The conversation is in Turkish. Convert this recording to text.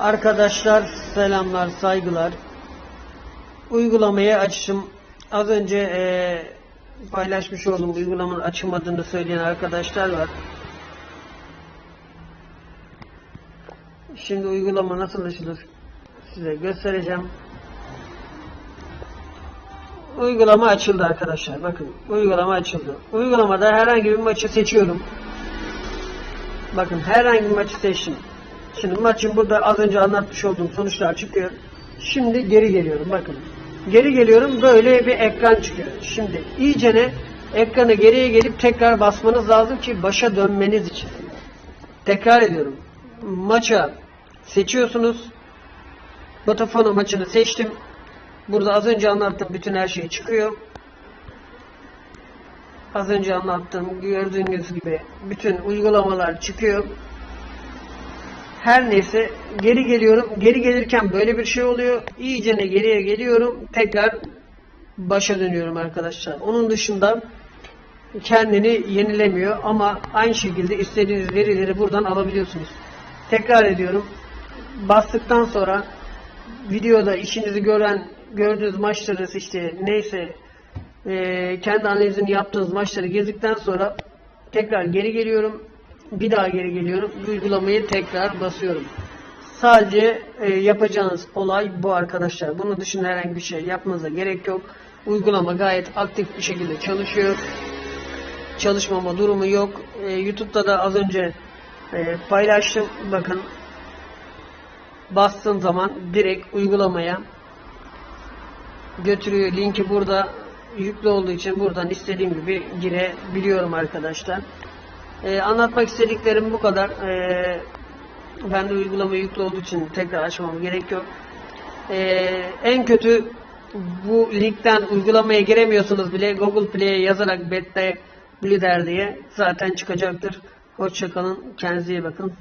Arkadaşlar selamlar, saygılar. Uygulamayı açtım. Az önce eee, paylaşmış olduğum uygulamanın açılmadığını söyleyen arkadaşlar var. Şimdi uygulama nasıl açılır size göstereceğim. Uygulama açıldı arkadaşlar. Bakın uygulama açıldı. Uygulamada herhangi bir maçı seçiyorum. Bakın herhangi bir maçı seçtim. Şimdi maçın burada az önce anlatmış olduğum sonuçlar çıkıyor. Şimdi geri geliyorum bakın. Geri geliyorum böyle bir ekran çıkıyor. Şimdi iyicene ekranı geriye gelip tekrar basmanız lazım ki başa dönmeniz için. Tekrar ediyorum. Maça seçiyorsunuz. Vodafone maçını seçtim. Burada az önce anlattığım bütün her şey çıkıyor. Az önce anlattığım gördüğünüz gibi bütün uygulamalar çıkıyor. Her neyse geri geliyorum. Geri gelirken böyle bir şey oluyor. İyicene geriye geliyorum. Tekrar başa dönüyorum arkadaşlar. Onun dışında kendini yenilemiyor ama aynı şekilde istediğiniz verileri buradan alabiliyorsunuz. Tekrar ediyorum. Bastıktan sonra videoda işinizi gören gördüğünüz maçları işte neyse eee, kendi analizini yaptığınız maçları gezdikten sonra tekrar geri geliyorum. Bir daha geri geliyorum. Uygulamayı tekrar basıyorum. Sadece e, yapacağınız olay bu arkadaşlar. Bunun dışında herhangi bir şey yapmanıza gerek yok. Uygulama gayet aktif bir şekilde çalışıyor. Çalışmama durumu yok. E, YouTube'da da az önce e, paylaştım. Bakın bastığım zaman direkt uygulamaya götürüyor. Linki burada yüklü olduğu için buradan istediğim gibi girebiliyorum arkadaşlar. Ee, anlatmak istediklerim bu kadar. Ee, ben de uygulama yüklü olduğu için tekrar açmam gerek yok. Ee, en kötü bu linkten uygulamaya giremiyorsunuz bile Google Play'e yazarak Bette Blider diye zaten çıkacaktır. Hoşçakalın. Kendinize iyi bakın.